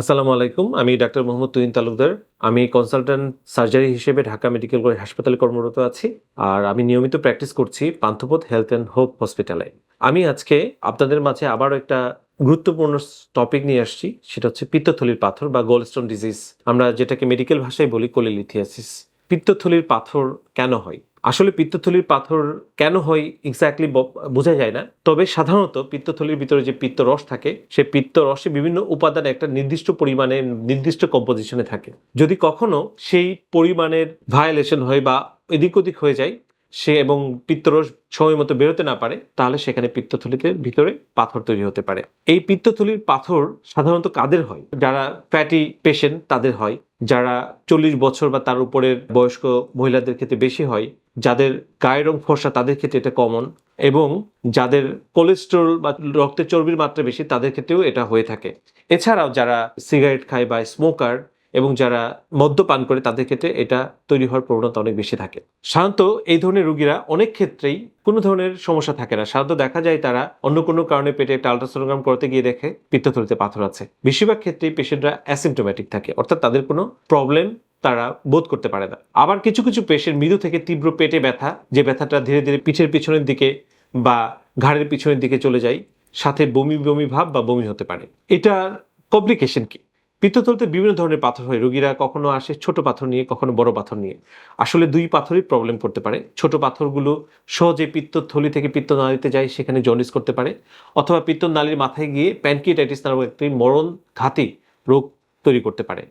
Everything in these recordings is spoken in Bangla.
আসসালামু আলাইকুম, আমি ডাক্তার মোহাম্মদ তুইন তালুকদার। আমি কনসালট্যান্ট সার্জারি হিসেবে ঢাকা মেডিকেল কলেজ হাসপাতালে কর্মরত আছি আর আমি নিয়মিত প্র্যাকটিস করছি পান্থপথ হেলথ অ্যান্ড হোপ হসপিটালে আমি আজকে আপনাদের মাঝে আবারও একটা গুরুত্বপূর্ণ টপিক নিয়ে আসছি, সেটা হচ্ছে পিত্তথলির পাথর বা গোলস্টোন ডিজিজ আমরা যেটাকে মেডিকেল ভাষায় বলি কোলিলিথিয়াসিস। পিত্তথলির পাথর কেন হয়? আসলে পিত্তথলির পাথর কেন হয় এক্স্যাক্টলি বোঝা যায় না। তবে সাধারণত পিত্তথলির ভিতরে যে পিত্তরস থাকে, সে পিত্তরসে বিভিন্ন উপাদান একটা নির্দিষ্ট পরিমাণে, নির্দিষ্ট কম্পোজিশনে থাকে। যদি কখনো সেই পরিমাণের ভায়োলেশন হয় বা এদিক ওদিক হয়ে যায়, সে এবং পিত্তরস সময় মতো বেরোতে না পারে, তাহলে সেখানে পিত্তথলিতে ভিতরে পাথর তৈরি হতে পারে। এই পিত্তথলির পাথর সাধারণত কাদের হয়? যারা ফ্যাটি পেশেন্ট তাদের হয়। যারা চল্লিশ বছর বা তার উপরের বয়স্ক মহিলাদের ক্ষেত্রে বেশি হয়, যাদের গায়ের রং ফর্সা তাদের ক্ষেত্রে এটা কমন এবং যাদের কোলেস্ট্রল বা রক্তের চর্বির মাত্রা বেশি তাদের ক্ষেত্রেও এটা হয়ে থাকে। এছাড়াও যারা সিগারেট খায় বা স্মোকার এবং যারা মদ্যপান করে তাদের ক্ষেত্রে এটা তৈরি হওয়ার প্রবণতা অনেক বেশি থাকে। সাধারণত এই ধরনের রুগীরা অনেক ক্ষেত্রেই কোনো ধরনের সমস্যা থাকে না। সাধারণত দেখা যায় তারা অন্য কোনো কারণে পেটে একটা আলট্রাসোনোগ্রাম করতে গিয়ে দেখে পিত্তথলিতে পাথর আছে। বেশিরভাগ ক্ষেত্রেই পেশেন্টরা অ্যাসিমটোম্যাটিক থাকে, অর্থাৎ তাদের কোনো প্রবলেম তারা বোধ করতে পারে না। আবার কিছু কিছু পেশেন্ট মৃদু থেকে তীব্র পেটে ব্যথা, যে ব্যথাটা ধীরে ধীরে পিঠের পিছনের দিকে বা ঘাড়ের পিছনের দিকে চলে যায়, সাথে বমি বমি ভাব বা বমি হতে পারে। এটার কমপ্লিকেশন কি? পিত্তথলিতে বিভিন্ন ধরনের পাথর হয়। রোগীরা কখনো আসে ছোট পাথর নিয়ে, কখনো বড় পাথর নিয়ে। আসলে দুই পাথরই প্রবলেম করতে পারে। ছোট পাথরগুলো সহজে পিত্তথলি থেকে পিত্ত পিত্তনালীতে যায়, সেখানে জন্ডিস করতে পারে। অথবা পিত্ত নালীর মাথায় গিয়ে প্যানকিটাইটিস নামক একটি মরণ ঘাতি রোগ তৈরি করতে পারে।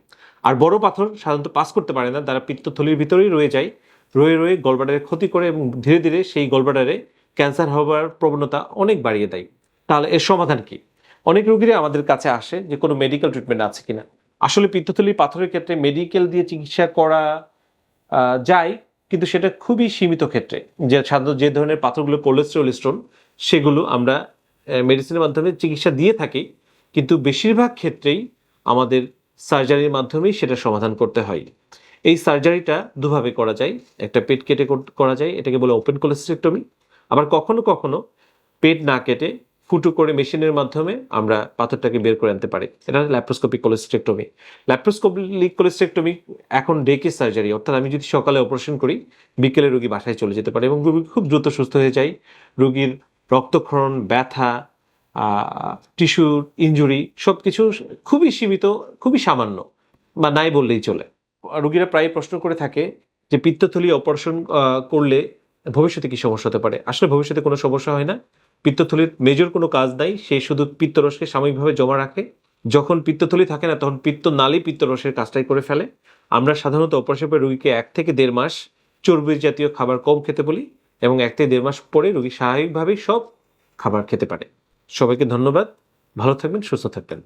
আর বড় পাথর সাধারণত পাস করতে পারে না তারা পিত্তথলির ভিতরেই রয়ে যায়। রয়ে রয়ে গলবাডারে ক্ষতি করে এবং ধীরে ধীরে সেই গলবাডারে ক্যান্সার হওয়ার প্রবণতা অনেক বাড়িয়ে দেয়। তাহলে এর সমাধান কি? অনেক রোগীরা আমাদের কাছে আসে যে কোনো মেডিকেল ট্রিটমেন্ট আছে কিনা। আসলে পিত্তথলির পাথরের ক্ষেত্রে মেডিকেল দিয়ে চিকিৎসা করা যায়, কিন্তু সেটা খুবই সীমিত ক্ষেত্রে। যে সাধারণত যে ধরনের পাথরগুলো কোলেস্ট্রল স্টোন সেগুলো আমরা মেডিসিনের মাধ্যমে চিকিৎসা দিয়ে থাকি, কিন্তু বেশিরভাগ ক্ষেত্রেই আমাদের সার্জারির মাধ্যমেই সেটা সমাধান করতে হয়। এই সার্জারিটা দুভাবে করা যায়। একটা পেট কেটে করা যায়, এটাকে বলে ওপেন কোলেস্ট্রেক্টমি আবার কখনো কখনো পেট না কেটে ফুটো করে মেশিনের মাধ্যমে আমরা পাথরটাকে বের করে আনতে পারি। এটা ল্যাপ্রোস্কোপিক কোলেস্ট্রেক্টমি ল্যাপ্রোস্কোপিক কোলেস্ট্রেক্টমি এখন ডেকে সার্জারি অর্থাৎ আমি যদি সকালে অপারেশন করি, বিকেলে রোগী বাসায় চলে যেতে পারে এবং রোগী খুব দ্রুত সুস্থ হয়ে যায়। রোগীর রক্তক্ষরণ, ব্যথা টিস্যুর ইনজুরি সব কিছু খুবই সীমিত, খুবই সামান্য বা নাই বললেই চলে। রোগীরা প্রায় প্রশ্ন করে থাকে যে পিত্তথলি অপারেশন করলে ভবিষ্যতে কি সমস্যা হতে পারে? আসলে ভবিষ্যতে কোনো সমস্যা হয় না। পিত্তথলির মেজর কোনো কাজ দেয় সে শুধু পিত্তরসকে সাময়িকভাবে জমা রাখে। যখন পিত্তথলি থাকে না, তখন পিত্ত নালী পিত্তরসের কাজটাই করে ফেলে। আমরা সাধারণত অপারেশন পরে রোগীকে এক থেকে দেড় মাস চর্বি জাতীয় খাবার কম খেতে বলি এবং এক থেকে দেড় মাস পরে রুগী স্বাভাবিকভাবেই সব খাবার খেতে পারে। সবাইকে ধন্যবাদ। ভালো থাকবেন, সুস্থ থাকবেন।